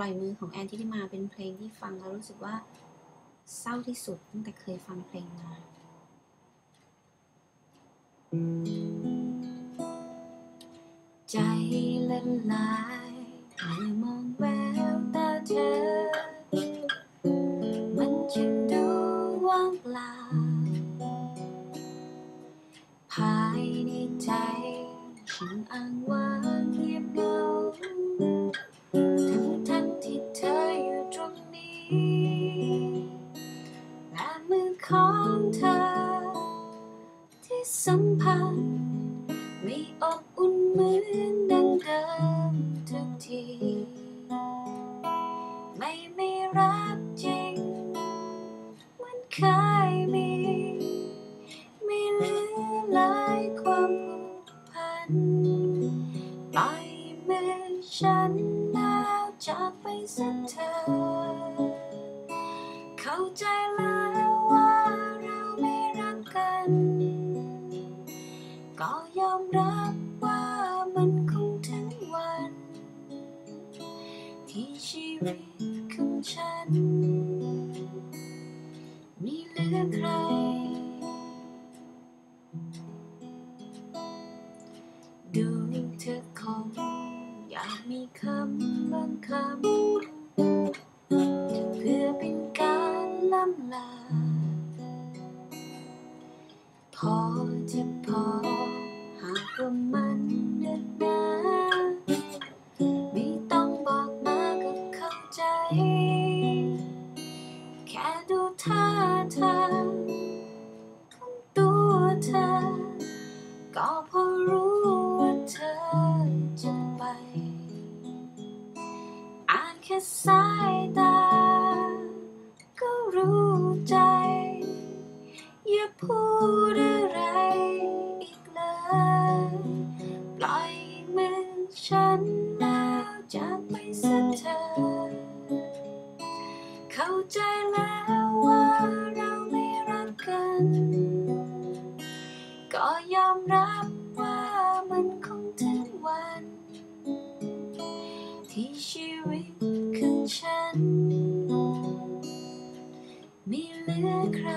ล่อยมือของแอนที่ได้มาเป็นเพลงที่ฟังแล้วรู้สึกว่าเศร้าที่สุดตั้งแต่เคยฟังเพลงมา ใจละลายเมื่อมองแววตาเธอ มันช่างดูว่างเปล่า ภายในใจฉันอ้างว้า ของเธอ ที่สัมผัสไม่อบอุ่นเหมือนดังเดิมทุกที ไม่ไม่รักจริงเหมันเคยมี ไม่เหลือหลายความผูกพันปล่อยมือฉันแล้วจากไปสักเธอ เข้าใจแล้ว ฉัน มีเหลือใคร ดูเธอคงอยากมีคำบางคำ เพื่อเป็นการล่ำลา พอจะพอหากว่ามันเดือดหน ท่าทางของตัวเธอ ก็พอรู้ว่าเธอจะไป อ่านแค่สายตา ก็รู้ใจ อย่าพูดอะไรอีกเลย ปล่อยมือฉันแล้วจากไปสักเธอ เข้าใจแล้ว ก็ยอมรับว่ามันคงถึงวัน ที่ชีวิตของฉัน มีเหลือใคร